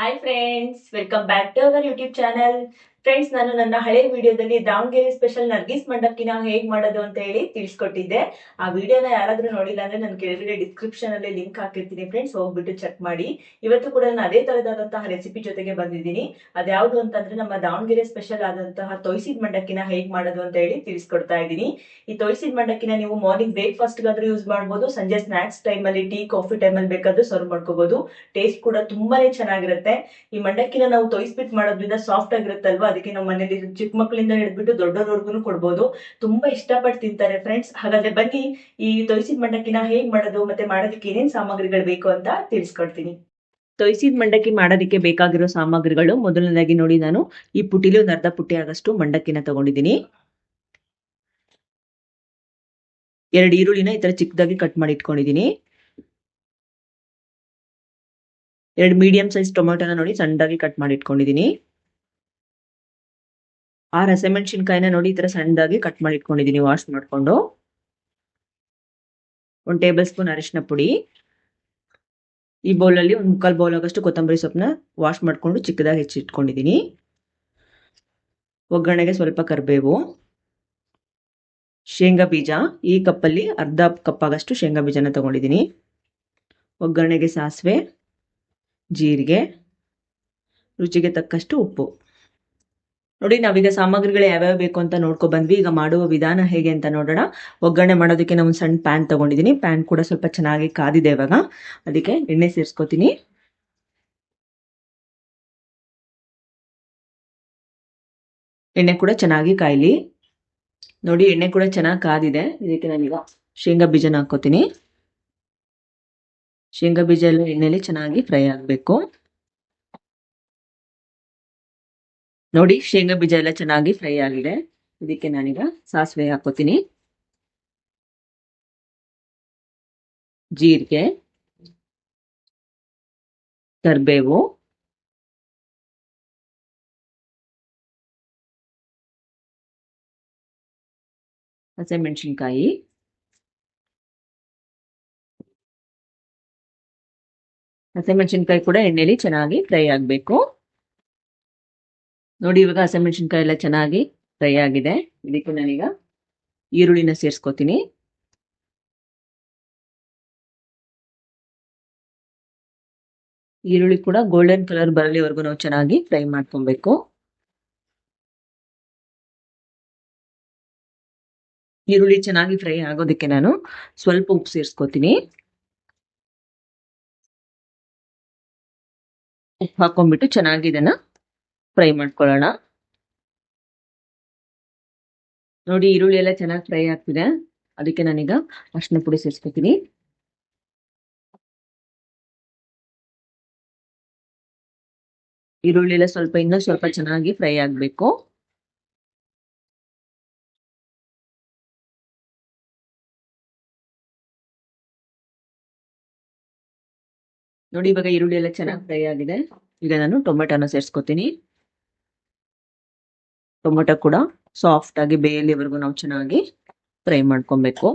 Hi friends, welcome back to our YouTube channel. Friends ನಾನು ನನ್ನ ಹಳೆ ವಿಡಿಯೋದಲ್ಲಿ ದಾವಣಗೆರೆ ಸ್ಪೆಷಲ್ ನರ್ಗಿಸ್ ಮಂಡಕ್ಕಿನ ಹೇಗ್ ಮಾಡೋದು ಅಂತ ಹೇಳಿ ತಿಳಿಸ್ಕೊಟ್ಟಿದ್ದೆ. ಆ ವಿಡಿಯೋನ ಯಾರಾದ್ರೂ ನೋಡಿಲ್ಲ ಅಂದ್ರೆ ನಾನು ಕೆಳಗಡೆ ಡಿಸ್ಕ್ರಿಪ್ಷನ್ ಅಲ್ಲಿ ಲಿಂಕ್ ಹಾಕಿರ್ತೀನಿ ಫ್ರೆಂಡ್ಸ್ ಹೋಗ್ಬಿಟ್ಟು ಚೆಕ್ ಮಾಡಿ. ಇವತ್ತು ಕೂಡ ನಾನು ಅದೇ ತರದಾದಂತಹ ರೆಸಿಪಿ ಜೊತೆಗೆ ಬಂದಿದ್ದೀನಿ. ಅದ್ಯಾವ್ದು ಅಂತಂದ್ರೆ ನಮ್ಮ ದಾವಣಗೆರೆ ಸ್ಪೆಷಲ್ ಆದಂತಹ ತೊಯ್ಸಿದ ಮಂಡಕ್ಕಿನ ಹೇಗ್ ಮಾಡೋದು ಅಂತ ಹೇಳಿ ತಿಳಿಸ್ಕೊಡ್ತಾ ಇದ್ದೀನಿ. ಈ ತೊಯ್ಸಿದ ಮಂಡಕ್ಕಿನ ನೀವು ಮಾರ್ನಿಂಗ್ ಬ್ರೇಕ್ಫಾಸ್ಟ್ ಗಾದ್ರೂ ಯೂಸ್ ಮಾಡಬಹುದು ಸಂಜೆ ಸ್ನಾಕ್ಸ್ ಟೈಮ್ ಅಲ್ಲಿ ಟೀ ಕಾಫಿ ಟೈಮ್ ಅಲ್ಲಿ ಬೇಕಾದ್ರೂ ಸರ್ವ್ ಮಾಡ್ಕೋಬಹುದು ಟೇಸ್ಟ್ ಕೂಡ ತುಂಬಾನೇ ಚೆನ್ನಾಗಿರುತ್ತೆ. ಈ ಮಂಡಕ್ಕಿನ ನಾವು ತೊಯ್ಸ್ಬಿಟ್ಟು ಮಾಡೋದ್ರಿಂದ ಸಾಫ್ಟ್ ಆಗಿರುತ್ತಲ್ವಾ ಅದಕ್ಕೆ ನಾವು ಮನೇಲಿ ಚಿಕ್ಕ ಮಕ್ಕಳಿಂದ ಹಿಡಿದ್ಬಿಟ್ಟು ದೊಡ್ಡವ್ರವರೆಗೂ ಕೊಡ್ಬೋದು. ತುಂಬಾ ಇಷ್ಟಪಟ್ಟು ತಿಂತಾರೆ ಫ್ರೆಂಡ್ಸ್ ಹಾಗಾದ್ರೆ ಬನ್ನಿ, ಈ ತೊಯ್ಸಿದ ಮಂಡಕ್ಕಿನ ಹೇಗ್ ಮಾಡೋದು ಮತ್ತೆ ಮಾಡೋದಕ್ಕೆ ಏನೇನ್ ಸಾಮಗ್ರಿಗಳು ಬೇಕು ಅಂತ ತಿಳಿಸ್ಕೊಡ್ತೀನಿ. ತೊಯ್ಸಿದ ಮಂಡಕ್ಕಿ ಮಾಡೋದಕ್ಕೆ ಬೇಕಾಗಿರೋ ಸಾಮಗ್ರಿಗಳು ಮೊದಲನೇದಾಗಿ ನೋಡಿ ನಾನು. ಈ ಪುಟಿಲಿ ಒಂದು ಅರ್ಧ ಪುಟ್ಟಿ ಆಗಷ್ಟು ಮಂಡಕ್ಕಿನ ತಗೊಂಡಿದ್ದೀನಿ. ಎರಡು ಈರುಳ್ಳಿನ ಈ ತರ ಚಿಕ್ಕದಾಗಿ ಕಟ್ ಮಾಡಿ ಇಟ್ಕೊಂಡಿದ್ದೀನಿ. ಎರಡು ಮೀಡಿಯಂ ಸೈಜ್ ಟೊಮೆಟೊನ ನೋಡಿ ಸಣ್ಣದಾಗಿ ಕಟ್ ಮಾಡಿ ಇಟ್ಕೊಂಡಿದ್ದೀನಿ. ಆರು ಹಸಿಮೆಣಸಿನ್ಕಾಯಿನ ನೋಡಿ ಈ ತರ ಸಣ್ಣದಾಗಿ ಕಟ್ ಮಾಡಿ ಇಟ್ಕೊಂಡಿದ್ದೀನಿ ವಾಶ್ ಮಾಡ್ಕೊಂಡು. ಒಂದು ಟೇಬಲ್ ಸ್ಪೂನ್ ಅರಿಶಿನ ಪುಡಿ. ಈ ಬೌಲಲ್ಲಿ ಒಂದು ಮುಕ್ಕಾಲ್ ಬೌಲ್ ಆಗಷ್ಟು ಕೊತ್ತಂಬರಿ ಸೊಪ್ಪನ್ನ ವಾಶ್ ಮಾಡ್ಕೊಂಡು ಚಿಕ್ಕದಾಗಿ ಹೆಚ್ಚಿಟ್ಕೊಂಡಿದ್ದೀನಿ. ಒಗ್ಗರಣೆಗೆ ಸ್ವಲ್ಪ ಕರಿಬೇವು. ಶೇಂಗಾ ಬೀಜ, ಈ ಕಪ್ಪಲ್ಲಿ ಅರ್ಧ ಕಪ್ ಆಗಷ್ಟು ಶೇಂಗಾ ಬೀಜನ ತಗೊಂಡಿದ್ದೀನಿ. ಒಗ್ಗರಣೆಗೆ ಸಾಸಿವೆ, ಜೀರಿಗೆ, ರುಚಿಗೆ ತಕ್ಕಷ್ಟು ಉಪ್ಪು. ನೋಡಿ, ನಾವೀಗ ಸಾಮಗ್ರಿಗಳು ಯಾವ್ಯಾವ ಬೇಕು ಅಂತ ನೋಡ್ಕೊ ಬಂದ್ವಿ ಈಗ ಮಾಡುವ ವಿಧಾನ ಹೇಗೆ ಅಂತ ನೋಡೋಣ. ಒಗ್ಗರಣೆ ಮಾಡೋದಕ್ಕೆ ನಾವು ಸಣ್ಣ ಪ್ಯಾನ್ ತಗೊಂಡಿದ್ದೀನಿ ಪ್ಯಾನ್ ಕೂಡ ಸ್ವಲ್ಪ ಚೆನ್ನಾಗಿ ಕಾದಿದೆ ಇವಾಗ. ಅದಕ್ಕೆ ಎಣ್ಣೆ ಸೇರಿಸ್ಕೋತೀನಿ. ಎಣ್ಣೆ ಕೂಡ ಚೆನ್ನಾಗಿ ಕಾಯ್ಲಿ. ನೋಡಿ, ಎಣ್ಣೆ ಕೂಡ ಚೆನ್ನಾಗಿ ಕಾದಿದೆ. ಇದಕ್ಕೆ ನಾನೀಗ ಶೇಂಗಾ ಬೀಜನ ಹಾಕೋತೀನಿ ಶೇಂಗಾ ಬೀಜ ಎಲ್ಲ ಎಣ್ಣೆಲಿ ಚೆನ್ನಾಗಿ ಫ್ರೈ ಆಗಬೇಕು. ನೋಡಿ, ಶೇಂಗಾ ಬೀಜ ಎಲ್ಲ ಚೆನ್ನಾಗಿ ಫ್ರೈ ಆಗಿದೆ. ಇದಕ್ಕೆ ನಾನೀಗ ಸಾಸಿವೆ ಹಾಕೋತೀನಿ ಜೀರಿಗೆ, ಕರ್ಬೇವು, ಹಸಿಮೆಣಸಿನ್ಕಾಯಿ ಹಸಿಮೆಣಸಿನ್ಕಾಯಿ ಕೂಡ ಎಣ್ಣೆಲಿ ಚೆನ್ನಾಗಿ ಫ್ರೈ ಆಗಬೇಕು. ನೋಡಿ, ಇವಾಗ ಹಸಿಮೆಣಸಿನ್ಕಾಯಿ ಎಲ್ಲ ಚೆನ್ನಾಗಿ ಫ್ರೈ ಆಗಿದೆ. ಇದಕ್ಕೆ ನಾನೀಗ ಈರುಳ್ಳಿನ ಸೇರಿಸ್ಕೋತೀನಿ. ಈರುಳ್ಳಿ ಕೂಡ ಗೋಲ್ಡನ್ ಕಲರ್ ಬರಲಿವರೆಗೂ ನಾವು ಚೆನ್ನಾಗಿ ಫ್ರೈ ಮಾಡ್ಕೊಬೇಕು. ಈರುಳ್ಳಿ ಚೆನ್ನಾಗಿ ಫ್ರೈ ಆಗೋದಕ್ಕೆ ನಾನು ಸ್ವಲ್ಪ ಉಪ್ಪು ಸೇರಿಸ್ಕೋತೀನಿ. ಉಪ್ಪು ಹಾಕೊಂಡ್ಬಿಟ್ಟು ಚೆನ್ನಾಗಿ ಇದನ್ನ ಫ್ರೈ ಮಾಡ್ಕೊಳ್ಳೋಣ. ನೋಡಿ ಈರುಳ್ಳಿ ಎಲ್ಲ ಚೆನ್ನಾಗಿ ಫ್ರೈ ಆಗ್ತಿದೆ. ಅದಕ್ಕೆ ನಾನೀಗ ಅರ್ಶಿನ ಪುಡಿ ಸೇರಿಸ್ಕೊತೀನಿ. ಈರುಳ್ಳಿ ಎಲ್ಲ ಸ್ವಲ್ಪ ಇನ್ನೂ ಸ್ವಲ್ಪ ಚೆನ್ನಾಗಿ ಫ್ರೈ ಆಗಬೇಕು. ನೋಡಿ ಇವಾಗ ಈರುಳ್ಳಿ ಎಲ್ಲ ಚೆನ್ನಾಗಿ ಫ್ರೈ ಆಗಿದೆ. ಈಗ ನಾನು ಟೊಮೆಟೊನ ಸೇರಿಸ್ಕೊತೀನಿ. ಟೊಮೆಟೊ ಕೂಡ ಸಾಫ್ಟ್ ಆಗಿ ಬೇಯಲಿವರೆಗೂ ನಾವು ಚೆನ್ನಾಗಿ ಫ್ರೈ ಮಾಡ್ಕೊಬೇಕು.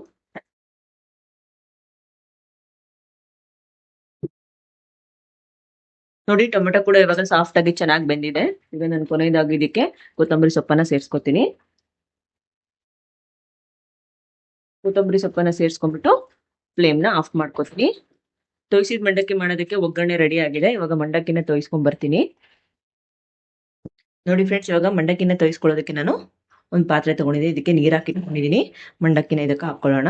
ನೋಡಿ, ಟೊಮೆಟೊ ಕೂಡ ಇವಾಗ ಸಾಫ್ಟ್ ಆಗಿ ಚೆನ್ನಾಗಿ ಬೆಂದಿದೆ. ಈಗ ನಾನು ಕೊನೆಯದಾಗಿ ಇದಕ್ಕೆ ಕೊತ್ತಂಬರಿ ಸೊಪ್ಪನ್ನ ಸೇರಿಸ್ಕೊತೀನಿ. ಕೊತ್ತಂಬರಿ ಸೊಪ್ಪನ್ನ ಸೇರಿಸ್ಕೊಂಡ್ಬಿಟ್ಟು ಫ್ಲೇಮ್ನ ಆಫ್ ಮಾಡ್ಕೊತೀನಿ. ತೋಯಿಸಿದ ಮಂಡಕ್ಕಿ ಮಾಡೋದಕ್ಕೆ ಒಗ್ಗರಣೆ ರೆಡಿ ಆಗಿದೆ. ಇವಾಗ ಮಂಡಕ್ಕಿನ ತೊಯ್ಸ್ಕೊಂಡ್ ಬರ್ತೀನಿ ನೋಡಿ ಫ್ರೆಂಡ್ಸ್ ಇವಾಗ ಮಂಡಕ್ಕಿನ ತೊಯ್ಸ್ಕೊಳ್ಳೋದಕ್ಕೆ ನಾನು ಒಂದು ಪಾತ್ರೆ ತಗೊಂಡಿದ್ದೀನಿ. ಇದಕ್ಕೆ ನೀರು ಹಾಕಿ ಇಟ್ಕೊಂಡಿದ್ದೀನಿ ಮಂಡಕ್ಕಿನ ಇದಕ್ಕೆ ಹಾಕ್ಕೊಳ್ಳೋಣ.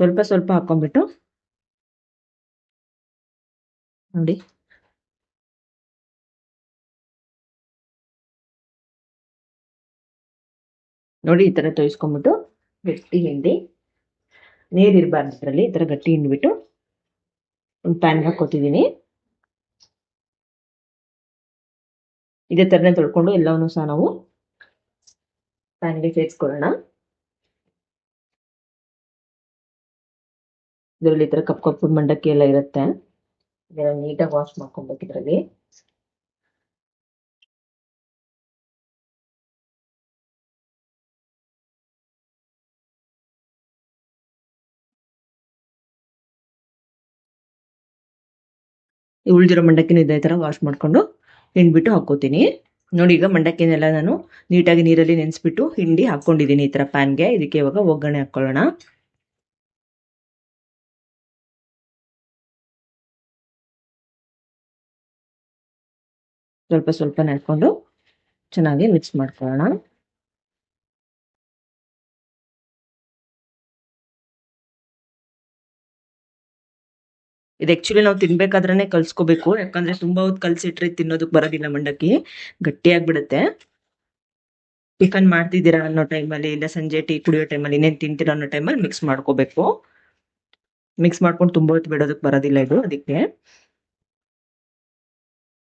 ಸ್ವಲ್ಪ ಸ್ವಲ್ಪ ಹಾಕೊಂಡ್ಬಿಟ್ಟು ನೋಡಿ. ನೋಡಿ, ಈ ಥರ ತೊಯ್ಸ್ಕೊಂಡ್ಬಿಟ್ಟು ಗಟ್ಟಿ ಹಿಂಡಿ ನೀರು ಇರಬಾರ್ದು ಇದರಲ್ಲಿ ಈ ಥರ ಗಟ್ಟಿ ಹಿಂಡ್ಬಿಟ್ಟು ಒಂದು ಪ್ಯಾನ್ ಹಾಕೋತಿದ್ದೀನಿ ಇದೇ ತರನೇ ತೊಳ್ಕೊಂಡು ಎಲ್ಲವನ್ನು ಸಹ ನಾವು ಪ್ಯಾನ್ಗೆ ಸೇರಿಸ್ಕೊಳ್ಳೋಣ. ಇದರಲ್ಲಿ ಈ ತರ ಕಪ್ ಕಪ್ಪು ಮಂಡಕ್ಕಿ ಎಲ್ಲ ಇರುತ್ತೆ. ಇದನ್ನ ನೀಟಾಗಿ ವಾಶ್ ಮಾಡ್ಕೊಬೇಕು ಇದರಲ್ಲಿ. ಉಳಿದಿರೋ ಮಂಡಕ್ಕಿನ ಇದೇ ಥರ ವಾಶ್ ಮಾಡಿಕೊಂಡು ಹಿಂಡ್ಬಿಟ್ಟು ಹಾಕೋತೀನಿ ನೋಡಿ, ಈಗ ಮಂಡಕ್ಕಿನೆಲ್ಲ ನಾನು ನೀಟಾಗಿ ನೀರಲ್ಲಿ ನೆನೆಸ್ಬಿಟ್ಟು ಹಿಂಡಿ ಹಾಕ್ಕೊಂಡಿದ್ದೀನಿ ಈ ಥರ ಪ್ಯಾನ್ಗೆ. ಇದಕ್ಕೆ ಇವಾಗ ಒಗ್ಗರಣೆ ಹಾಕ್ಕೊಳ್ಳೋಣ. ಸ್ವಲ್ಪ ಸ್ವಲ್ಪ ನೆಡ್ಕೊಂಡು ಚೆನ್ನಾಗಿ ಮಿಕ್ಸ್ ಮಾಡ್ಕೊಳ್ಳೋಣ. ಇದು ಆಕ್ಚುಲಿ ನಾವು ತಿನ್ಬೇಕಾದ್ರೆ ಕಲ್ಸ್ಕೋಬೇಕು. ಯಾಕಂದ್ರೆ ತುಂಬಾ ಹೊತ್ತು ಕಲ್ಸಿಟ್ರೆ ತಿನ್ನೋದಕ್ಕೆ ಬರೋದಿಲ್ಲ ಮಂಡಕ್ಕಿ ಗಟ್ಟಿಯಾಗ್ಬಿಡುತ್ತೆ. ಟಿಫನ್ ಮಾಡ್ತಿದ್ದೀರಾ ಅನ್ನೋ ಟೈಮಲ್ಲಿ ಇಲ್ಲ ಸಂಜೆ ಟೀ ಕುಡಿಯೋ ಟೈಮಲ್ಲಿ ಇನ್ನೇನು ತಿಂತೀರಾ ಅನ್ನೋ ಟೈಮಲ್ಲಿ ಮಿಕ್ಸ್ ಮಾಡ್ಕೋಬೇಕು. ಮಿಕ್ಸ್ ಮಾಡ್ಕೊಂಡು ತುಂಬಾ ಹೊತ್ತು ಬಿಡೋದಕ್ಕೆ ಬರೋದಿಲ್ಲ ಇದು ಅದಕ್ಕೆ.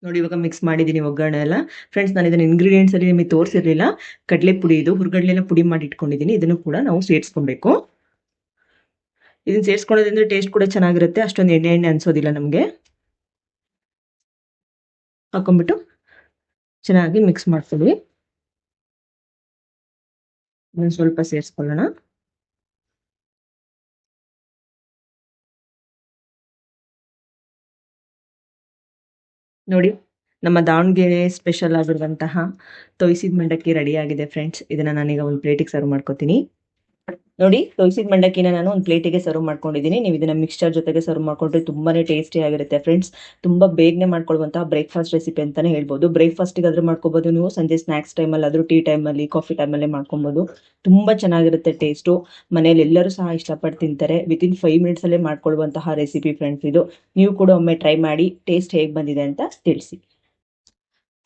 ನೋಡಿ ಇವಾಗ ಮಿಕ್ಸ್ ಮಾಡಿದ್ದೀನಿ ಒಗ್ಗರಣೆ ಎಲ್ಲ. ಫ್ರೆಂಡ್ಸ್ ನಾನು ಇದನ್ನ ಇಂಗ್ರೀಡಿಯೆಂಟ್ಸ್ ಅಲ್ಲಿ ನಿಮಗೆ ತೋರಿಸಿರ್ಲಿಲ್ಲ. ಕಡಲೆ ಪುಡಿ ಇದು ಹುರ್ಗಡ್ಲೆನ ಪುಡಿ ಮಾಡಿ ಇಟ್ಕೊಂಡಿದ್ದೀನಿ. ಇದನ್ನು ಕೂಡ ನಾವು ಸೇರಿಸ್ಕೊಬೇಕು. ಇದನ್ನ ಸೇರಿಸ್ಕೊಳ್ಳೋದ್ರಿಂದ ಟೇಸ್ಟ್ ಕೂಡ ಚೆನ್ನಾಗಿರುತ್ತೆ. ಅಷ್ಟೊಂದು ಎಣ್ಣೆ ಎಣ್ಣೆ ಅನಿಸೋದಿಲ್ಲ ನಮಗೆ. ಹಾಕೊಂಡ್ಬಿಟ್ಟು ಚೆನ್ನಾಗಿ ಮಿಕ್ಸ್ ಮಾಡ್ಕೊಳ್ಳಿ ಇದನ್ನು ಸ್ವಲ್ಪ ಸೇರಿಸ್ಕೊಳ್ಳೋಣ. ನೋಡಿ, ನಮ್ಮ ದಾವಣಗೆರೆ ಸ್ಪೆಷಲ್ ಆಗಿರುವಂತಹ ತೊಯಿಸಿದ ಮಂಡಕ್ಕಿ ರೆಡಿ ಆಗಿದೆ ಫ್ರೆಂಡ್ಸ್ ಇದನ್ನ ನಾನೀಗ ಒಂದು ಪ್ಲೇಟಿಗೆ ಸರ್ವ್ ಮಾಡ್ಕೋತೀನಿ. ನೋಡಿ ತೊಯ್ಸಿದ ಮಂಡಕ್ಕಿನ ನಾನು ಒಂದು ಪ್ಲೇಟಿಗೆ ಸರ್ವ್ ಮಾಡ್ಕೊಂಡಿದ್ದೀನಿ. ನೀವು ಇದನ್ನ ಮಿಕ್ಸ್ಚರ್ ಜೊತೆಗೆ ಸರ್ವ್ ಮಾಡ್ಕೊಂಡ್ರೆ ತುಂಬಾನೇ ಟೇಸ್ಟಿ ಆಗಿರುತ್ತೆ ಫ್ರೆಂಡ್ಸ್ ತುಂಬಾ ಬೇಗನೆ ಮಾಡ್ಕೊಳ್ಳುವಂತಹ ಬ್ರೇಕ್ಫಾಸ್ಟ್ ರೆಸಿಪಿ ಅಂತಾನೆ ಹೇಳ್ಬೋದು. ಬ್ರೇಕ್ಫಾಸ್ಟಿಗೆ ಆದ್ರೂ ಮಾಡ್ಕೋಬಹುದು ನೀವು. ಸಂಜೆ ಸ್ನಾಕ್ಸ್ ಟೈಮಲ್ಲಿ ಆದ್ರೂ ಟೀ ಟೈಮಲ್ಲಿ ಕಾಫಿ ಟೈಮಲ್ಲಿ ಮಾಡ್ಕೊಬಹುದು ತುಂಬಾ ಚೆನ್ನಾಗಿರುತ್ತೆ ಟೇಸ್ಟು ಮನೇಲಿ ಎಲ್ಲರೂ ಸಹ ಇಷ್ಟಪಟ್ಟು ತಿಂತಾರೆ. ವಿತಿನ್ ಫೈವ್ ಮಿನಿಟ್ಸ್ ಅಲ್ಲೇ ಮಾಡ್ಕೊಳ್ಳುವಂತಹ ರೆಸಿಪಿ ಫ್ರೆಂಡ್ಸ್ ಇದು. ನೀವು ಕೂಡ ಒಮ್ಮೆ ಟ್ರೈ ಮಾಡಿ ಟೇಸ್ಟ್ ಹೇಗೆ ಬಂದಿದೆ ಅಂತ ತಿಳಿಸಿ.